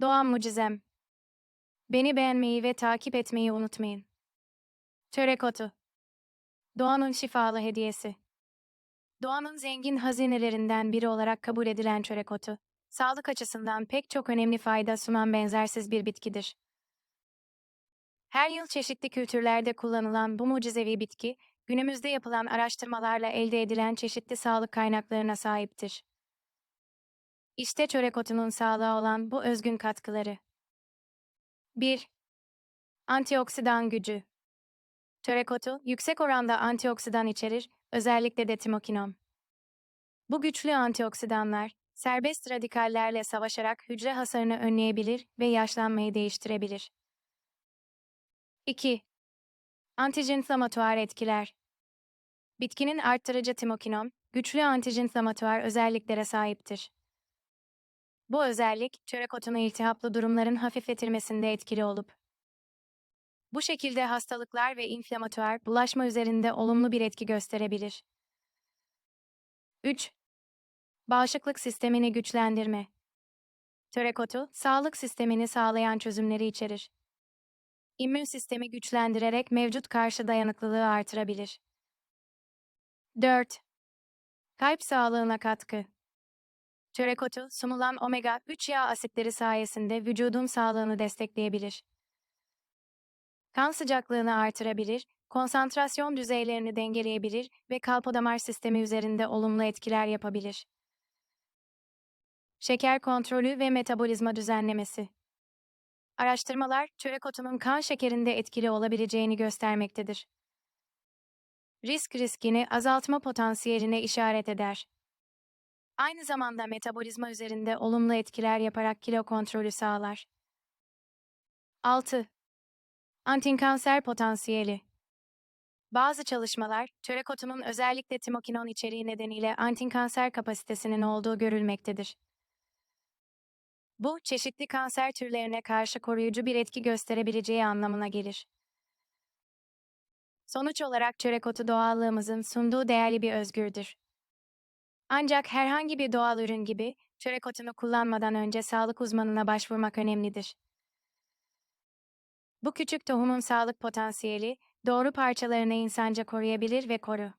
Doğan mucizem. Beni beğenmeyi ve takip etmeyi unutmayın. Çörek otu. Doğanın şifalı hediyesi. Doğanın zengin hazinelerinden biri olarak kabul edilen çörek otu, sağlık açısından pek çok önemli fayda sunan benzersiz bir bitkidir. Her yıl çeşitli kültürlerde kullanılan bu mucizevi bitki, günümüzde yapılan araştırmalarla elde edilen çeşitli sağlık kaynaklarına sahiptir. İşte çörek otunun sağlığa olan bu özgün katkıları. 1. Antioksidan gücü. Çörek otu, yüksek oranda antioksidan içerir, özellikle de timokinon. Bu güçlü antioksidanlar, serbest radikallerle savaşarak hücre hasarını önleyebilir ve yaşlanmayı değiştirebilir. 2. Antijinflamatuar etkiler. Bitkinin arttırıcı timokinon, güçlü antijinflamatuar özelliklere sahiptir. Bu özellik, çörek otunu iltihaplı durumların hafifletilmesinde etkili olup, bu şekilde hastalıklar ve inflamatuar bulaşma üzerinde olumlu bir etki gösterebilir. 3. Bağışıklık sistemini güçlendirme. Çörek otu, sağlık sistemini sağlayan çözümleri içerir. İmmün sistemi güçlendirerek mevcut karşı dayanıklılığı artırabilir. 4. Kalp sağlığına katkı. Çörek sunulan omega-3 yağ asitleri sayesinde vücudun sağlığını destekleyebilir. Kan sıcaklığını artırabilir, konsantrasyon düzeylerini dengeleyebilir ve kalpodamar sistemi üzerinde olumlu etkiler yapabilir. Şeker kontrolü ve metabolizma düzenlemesi. Araştırmalar, çörek otunun kan şekerinde etkili olabileceğini göstermektedir. Risk riskini azaltma potansiyeline işaret eder. Aynı zamanda metabolizma üzerinde olumlu etkiler yaparak kilo kontrolü sağlar. 6. Antikanser potansiyeli. Bazı çalışmalar, çörek otunun özellikle timokinon içeriği nedeniyle antikanser kapasitesinin olduğu görülmektedir. Bu, çeşitli kanser türlerine karşı koruyucu bir etki gösterebileceği anlamına gelir. Sonuç olarak çörek otu doğallığımızın sunduğu değerli bir özgürdür. Ancak herhangi bir doğal ürün gibi, çörek otunu kullanmadan önce sağlık uzmanına başvurmak önemlidir. Bu küçük tohumun sağlık potansiyeli, doğru parçalarını insanca koruyabilir ve koru.